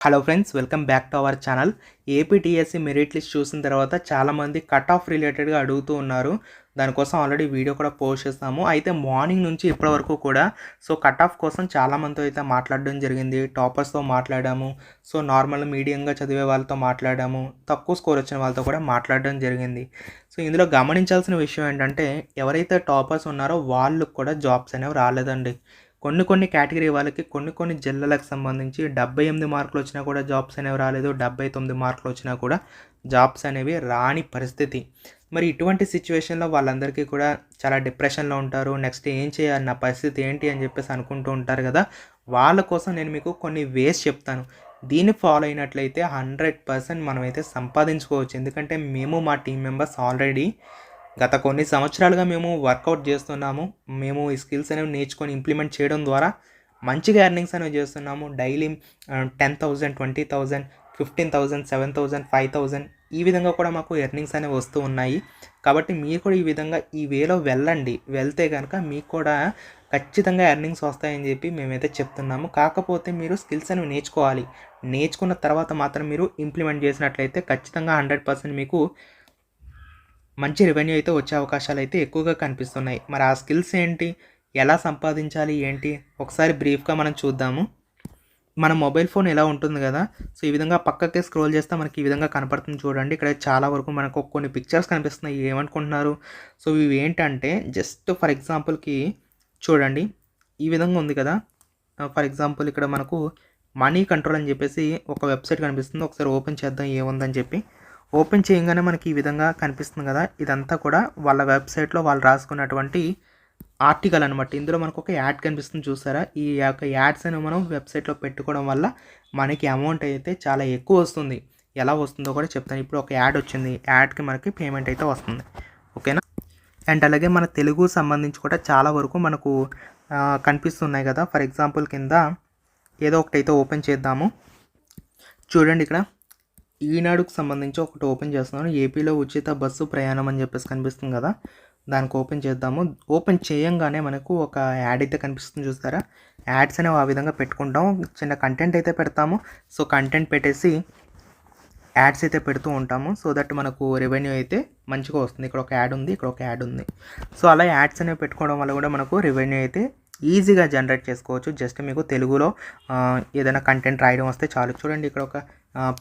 Hello friends welcome back to our channel APTSC merit list చూసిన తర్వాత చాలామంది cut off రిలేటెడ్గా అడుగుతూ ఉన్నారు. దానికోసం ఆల్రెడీ వీడియో కూడా పోస్ట్ చేస్తాము. అయితే మార్నింగ్ నుంచి ఇప్పటి వరకు కూడా సో కట్ ఆఫ్ కోసం చాలామందితో అయితే మాట్లాడడం జరిగింది. టాపర్స్తో మాట్లాడాము. సో నార్మల్ మీడియంగా చదివే వాళ్ళతో మాట్లాడాము. తక్కువ స్కోర్ వచ్చిన వాళ్ళతో కూడా మాట్లాడడం జరిగింది. సో ఇందులో గమనించాల్సిన విషయం ఏంటంటే ఎవరైతే టాపర్స్ ఉన్నారో వాళ్ళకు కూడా జాబ్స్ అనేవి రాలేదండి. కొన్ని కొన్ని కేటగిరీ వాళ్ళకి కొన్ని కొన్ని జిల్లాలకు సంబంధించి డెబ్బై ఎనిమిది మార్కులు వచ్చినా కూడా జాబ్స్ అనేవి రాలేదు డెబ్బై తొమ్మిది మార్కులు వచ్చినా కూడా జాబ్స్ అనేవి రాని పరిస్థితి. మరి ఇటువంటి సిచ్యువేషన్లో వాళ్ళందరికీ కూడా చాలా డిప్రెషన్లో ఉంటారు నెక్స్ట్ ఏం చేయాలి నా పరిస్థితి ఏంటి అని చెప్పేసి అనుకుంటూ ఉంటారు కదా వాళ్ళ కోసం నేను మీకు కొన్ని వేస్ చెప్తాను. దీన్ని ఫాలో అయినట్లయితే హండ్రెడ్ పర్సెంట్ మనమైతే సంపాదించుకోవచ్చు. ఎందుకంటే మేము మా టీం మెంబర్స్ ఆల్రెడీ గత కొన్ని సంవత్సరాలుగా మేము వర్కౌట్ చేస్తున్నాము. మేము ఈ స్కిల్స్ అనేవి నేర్చుకొని ఇంప్లిమెంట్ చేయడం ద్వారా మంచిగా ఎర్నింగ్స్ అనేవి చేస్తున్నాము. Daily ten thousand twenty thousand fifteen thousand seven thousand five thousand ఈ విధంగా కూడా మాకు ఎర్నింగ్స్ అనేవి వస్తూ ఉన్నాయి. కాబట్టి మీరు కూడా ఈ విధంగా ఈ వేలో వెళ్ళండి. వెళ్తే కనుక మీకు కూడా ఖచ్చితంగా ఎర్నింగ్స్ వస్తాయని చెప్పి మేమైతే చెప్తున్నాము. కాకపోతే మీరు స్కిల్స్ అనేవి నేర్చుకోవాలి. నేర్చుకున్న తర్వాత మాత్రం మీరు ఇంప్లిమెంట్ చేసినట్లయితే ఖచ్చితంగా హండ్రెడ్ పర్సెంట్ మీకు మంచి రెవెన్యూ అయితే వచ్చే అవకాశాలు అయితే ఎక్కువగా కనిపిస్తున్నాయి. మరి ఆ స్కిల్స్ ఏంటి? ఎలా సంపాదించాలి? ఏంటి? ఒకసారి బ్రీఫ్గా మనం చూద్దాము. మన మొబైల్ ఫోన్ ఎలా ఉంటుంది కదా? సో ఈ విధంగా పక్కకే స్క్రోల్ చేస్తే మనకి ఈ విధంగా కనపడుతుంది చూడండి. ఇక్కడ చాలా వరకు మనకు కొన్ని పిక్చర్స్ కనిపిస్తున్నాయి. ఏమనుకుంటున్నారు? సో ఇవి ఏంటంటే జస్ట్ ఫర్ ఎగ్జాంపుల్కి చూడండి. ఈ విధంగా ఉంది కదా? ఫర్ ఎగ్జాంపుల్ ఇక్కడ మనకు మనీ కంట్రోల్ అని చెప్పేసి ఒక వెబ్సైట్ కనిపిస్తుంది. ఒకసారి ఓపెన్ చేద్దాం ఏముందని చెప్పి. ఓపెన్ చేయగానే మనకి ఈ విధంగా కనిపిస్తుంది కదా. ఇదంతా కూడా వాళ్ళ వెబ్సైట్లో వాళ్ళు రాసుకున్నటువంటి ఆర్టికల్ అనమాట ఇందులో మనకు ఒక యాడ్ కనిపిస్తుంది చూసారా? ఈ యొక్క యాడ్స్ అనేవి మనం వెబ్సైట్లో పెట్టుకోవడం వల్ల మనకి అమౌంట్ అయితే చాలా ఎక్కువ వస్తుంది. ఎలా వస్తుందో కూడా చెప్తాను. ఇప్పుడు ఒక యాడ్ వచ్చింది. యాడ్కి మనకి పేమెంట్ అయితే వస్తుంది. ఓకేనా? అండ్ అలాగే మన తెలుగు సంబంధించి కూడా చాలా వరకు మనకు కనిపిస్తున్నాయి కదా. ఫర్ ఎగ్జాంపుల్ కింద ఏదో ఒకటి అయితే ఓపెన్ చేద్దాము. చూడండి ఇక్కడ. ఈనాడుకు సంబంధించి ఒకటి ఓపెన్ చేస్తున్నాను. ఏపీలో ఉచిత బస్సు ప్రయాణం అని చెప్పేసి కనిపిస్తుంది కదా దానికి ఓపెన్ చేద్దాము. ఓపెన్ చేయంగానే మనకు ఒక యాడ్ అయితే కనిపిస్తుంది చూస్తారా? యాడ్స్ అనేవి ఆ విధంగా పెట్టుకుంటాం. చిన్న కంటెంట్ అయితే పెడతాము. సో కంటెంట్ పెట్టేసి యాడ్స్ అయితే పెడుతూ ఉంటాము. సో దట్ మనకు రెవెన్యూ అయితే మంచిగా వస్తుంది. ఇక్కడ ఒక యాడ్ ఉంది ఇక్కడ ఒక యాడ్ ఉంది. సో అలా యాడ్స్ అనేవి పెట్టుకోవడం వల్ల కూడా మనకు రెవెన్యూ అయితే ఈజీగా జనరేట్ చేసుకోవచ్చు. జస్ట్ మీకు తెలుగులో ఏదైనా కంటెంట్ రాయడం వస్తే చాలు. చూడండి ఇక్కడ ఒక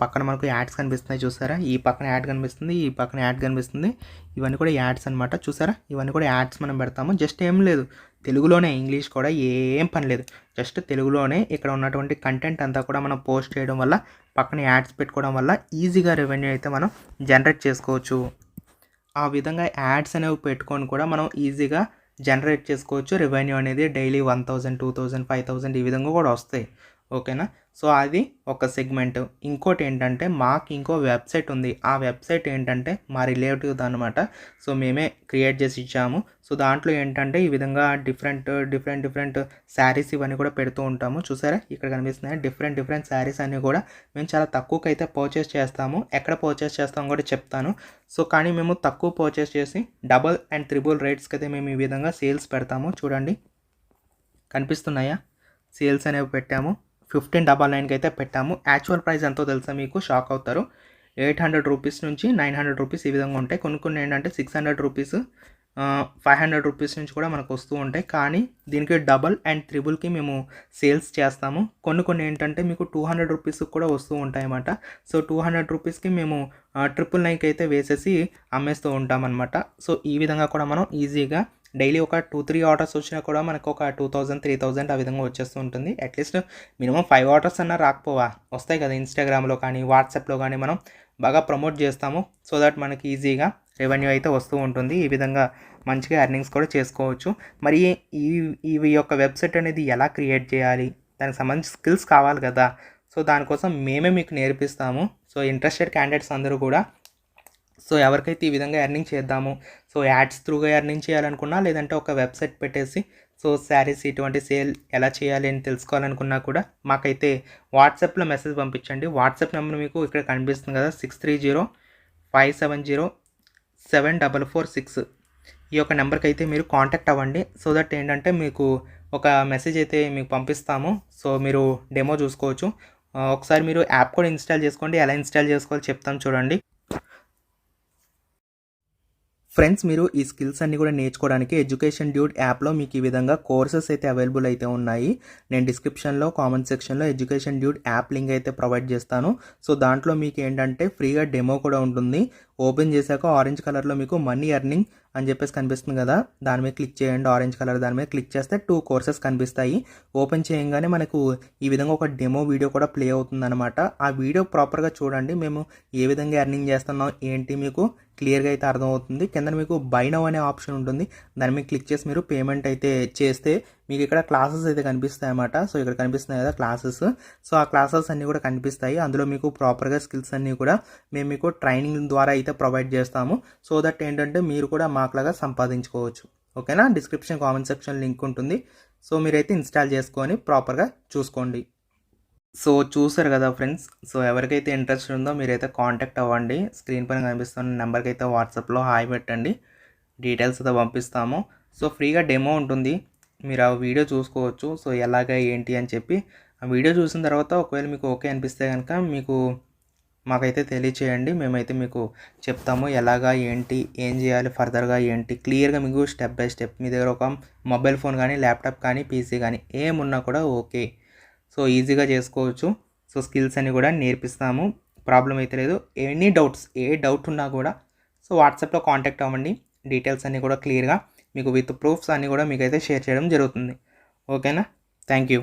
పక్కన మనకు యాడ్స్ కనిపిస్తున్నాయి చూసారా? ఈ పక్కన యాడ్ కనిపిస్తుంది ఈ పక్కన యాడ్ కనిపిస్తుంది. ఇవన్నీ కూడా యాడ్స్ అనమాట చూసారా? ఇవన్నీ కూడా యాడ్స్ మనం పెడతాము. జస్ట్ ఏం లేదు తెలుగులోనే ఇంగ్లీష్ కూడా ఏం పని లేదు. జస్ట్ తెలుగులోనే ఇక్కడ ఉన్నటువంటి కంటెంట్ అంతా కూడా మనం పోస్ట్ చేయడం వల్ల పక్కన యాడ్స్ పెట్టుకోవడం వల్ల ఈజీగా రెవెన్యూ అయితే మనం జనరేట్ చేసుకోవచ్చు. ఆ విధంగా యాడ్స్ అనేవి పెట్టుకొని కూడా మనం ఈజీగా జనరేట్ చేసుకోవచ్చు. రెవెన్యూ అనేది daily one thousand two thousand five thousand ఈ విధంగా కూడా వస్తాయి. ఓకేనా? సో అది ఒక సెగ్మెంట్. ఇంకోటి ఏంటంటే మాకు ఇంకో వెబ్సైట్ ఉంది. ఆ వెబ్సైట్ ఏంటంటే మా రిలేటివ్ అనమాట సో మేమే క్రియేట్ చేసి ఇచ్చాము. సో దాంట్లో ఏంటంటే ఈ విధంగా డిఫరెంట్ డిఫరెంట్ డిఫరెంట్ శారీస్ ఇవన్నీ కూడా పెడుతూ ఉంటాము. చూసారా? ఇక్కడ కనిపిస్తున్నాయి. డిఫరెంట్ డిఫరెంట్ శారీస్ అన్నీ కూడా మేము చాలా తక్కువకి అయితే పర్చేస్ చేస్తాము. ఎక్కడ పర్చేస్ చేస్తామో కూడా చెప్తాను. సో కానీ మేము తక్కువ పర్చేస్ చేసి డబల్ అండ్ త్రిబుల్ రేట్స్కి అయితే మేము ఈ విధంగా సేల్స్ పెడతాము. చూడండి. కనిపిస్తున్నాయా? సేల్స్ అనేవి పెట్టాము. ఫిఫ్టీన్ డబల్ నైన్కి అయితే పెట్టాము. యాక్చువల్ ప్రైస్ ఎంతో తెలుసా మీకు? షాక్ అవుతారు. ఎయిట్ హండ్రెడ్ రూపీస్ నుంచి నైన్ హండ్రెడ్ రూపీస్ ఈ విధంగా ఉంటాయి. కొన్ని కొన్ని ఏంటంటే six hundred rupees five hundred rupees నుంచి కూడా మనకు వస్తూ ఉంటాయి. కానీ దీనికి డబల్ అండ్ త్రిబుల్కి మేము సేల్స్ చేస్తాము. కొన్ని కొన్ని ఏంటంటే మీకు టూ హండ్రెడ్ రూపీస్కి కూడా వస్తూ ఉంటాయి అన్నమాట సో టూ హండ్రెడ్ రూపీస్కి మేము ట్రిపుల్ నైన్కి అయితే వేసేసి అమ్మేస్తూ ఉంటామన్నమాట. సో ఈ విధంగా కూడా మనం ఈజీగా డైలీ ఒక టూ త్రీ ఆర్డర్స్ వచ్చినా కూడా మనకు ఒక టూ థౌజండ్ త్రీ థౌజండ్ ఆ విధంగా వచ్చేస్తూ ఉంటుంది. అట్లీస్ట్ మినిమం ఫైవ్ ఆర్డర్స్ అన్నా రాకపోవా? వస్తాయి కదా ఇన్స్టాగ్రామ్లో కానీ వాట్సాప్లో కానీ మనం బాగా ప్రమోట్ చేస్తాము. సో దట్ మనకి ఈజీగా రెవెన్యూ అయితే వస్తూ ఉంటుంది. ఈ విధంగా మంచిగా ఎర్నింగ్స్ కూడా చేసుకోవచ్చు. మరి ఈ ఈ యొక్క వెబ్సైట్ అనేది ఎలా క్రియేట్ చేయాలి? దానికి సంబంధించి స్కిల్స్ కావాలి కదా. సో దానికోసం మేమే మీకు నేర్పిస్తాము. సో ఇంట్రెస్టెడ్ క్యాండిడేట్స్ అందరూ కూడా సో ఎవరికైతే ఈ విధంగా ఎర్నింగ్ చేద్దాము సో యాడ్స్ త్రూగా ఎర్నింగ్ చేయాలనుకున్నా లేదంటే ఒక వెబ్సైట్ పెట్టేసి సో శారీస్ ఇటువంటి సేల్ ఎలా చేయాలి అని తెలుసుకోవాలనుకున్నా కూడా మాకైతే వాట్సాప్లో మెసేజ్ పంపించండి. వాట్సాప్ నెంబర్ మీకు ఇక్కడ కనిపిస్తుంది కదా six three zero five seven zero seven double four six ఈ యొక్క నెంబర్కి అయితే మీరు కాంటాక్ట్ అవ్వండి. సో దట్ ఏంటంటే మీకు ఒక మెసేజ్ అయితే మీకు పంపిస్తాము. సో మీరు డెమో చూసుకోవచ్చు. ఒకసారి మీరు యాప్ కూడా ఇన్స్టాల్ చేసుకోండి. ఎలా ఇన్స్టాల్ చేసుకోవాలో చెప్తాం చూడండి. ఫ్రెండ్స్ మీరు ఈ స్కిల్స్ అన్ని కూడా నేర్చుకోవడానికి ఎడ్యుకేషన్ డ్యూట్ యాప్లో మీకు ఈ విధంగా కోర్సెస్ అయితే అవైలబుల్ అయితే ఉన్నాయి. నేను డిస్క్రిప్షన్లో కామెంట్ సెక్షన్లో ఎడ్యుకేషన్ డ్యూట్ యాప్ లింక్ అయితే ప్రొవైడ్ చేస్తాను. సో దాంట్లో మీకు ఏంటంటే ఫ్రీగా డెమో కూడా ఉంటుంది. ఓపెన్ చేశాక ఆరెంజ్ కలర్లో మీకు మనీ ఎర్నింగ్ అని చెప్పేసి కనిపిస్తుంది కదా దాని మీద క్లిక్ చేయండి. ఆరెంజ్ కలర్ దాని మీద క్లిక్ చేస్తే టూ కోర్సెస్ కనిపిస్తాయి. ఓపెన్ చేయగానే మనకు ఈ విధంగా ఒక డెమో వీడియో కూడా ప్లే అవుతుంది అనమాట ఆ వీడియో ప్రాపర్గా చూడండి. మేము ఏ విధంగా ఎర్నింగ్ చేస్తున్నాం ఏంటి మీకు క్లియర్గా అయితే అర్థమవుతుంది. కింద మీకు బైనవ్ అనే ఆప్షన్ ఉంటుంది. దాని మీద క్లిక్ చేసి మీరు పేమెంట్ అయితే చేస్తే మీకు ఇక్కడ క్లాసెస్ అయితే కనిపిస్తాయి అన్నమాట. సో ఇక్కడ కనిపిస్తున్నాయి కదా క్లాసెస్. సో ఆ క్లాసెస్ అన్నీ కూడా కనిపిస్తాయి. అందులో మీకు ప్రాపర్గా స్కిల్స్ అన్నీ కూడా మేము మీకు ట్రైనింగ్ ద్వారా అయితే ప్రొవైడ్ చేస్తాము. సో దట్ ఏంటంటే మీరు కూడా మాకులాగా సంపాదించుకోవచ్చు. ఓకేనా? డిస్క్రిప్షన్ కామెంట్ సెక్షన్ లింక్ ఉంటుంది. సో మీరైతే ఇన్స్టాల్ చేసుకొని ప్రాపర్గా చూసుకోండి. సో చూసారు కదా ఫ్రెండ్స్. సో ఎవరికైతే ఇంట్రెస్ట్ ఉందో మీరైతే కాంటాక్ట్ అవ్వండి. స్క్రీన్ పైన కనిపిస్తున్న నెంబర్కి అయితే వాట్సాప్లో హాయ్ పెట్టండి. డీటెయిల్స్ అయితే పంపిస్తాము. సో ఫ్రీగా డెమో ఉంటుంది. మీరు ఆ వీడియో చూసుకోవచ్చు. సో ఎలాగ ఏంటి అని చెప్పి. ఆ వీడియో చూసిన తర్వాత ఒకవేళ మీకు ఓకే అనిపిస్తే కనుక మీకు మాకైతే తెలియచేయండి. మేమైతే మీకు చెప్తాము ఎలాగా ఏంటి ఏం చేయాలి ఫర్దర్గా ఏంటి. క్లియర్గా మీకు స్టెప్ బై స్టెప్ మీ దగ్గర ఒక మొబైల్ ఫోన్ కానీ ల్యాప్టాప్ కానీ పీసీ కానీ ఏమున్నా కూడా ఓకే. సో ఈజీగా చేసుకోవచ్చు. సో స్కిల్స్ అని కూడా నేర్పిస్తాము. ప్రాబ్లం అయితే లేదు. ఎనీ డౌట్స్ ఏ డౌట్ ఉన్నా కూడా సో వాట్సాప్లో కాంటాక్ట్ అవ్వండి. డీటెయిల్స్ అన్నీ కూడా క్లియర్గా మీకు విత్ ప్రూఫ్స్ అన్నీ కూడా మీకైతే షేర్ చేయడం జరుగుతుంది. ఓకేనా? Thank you.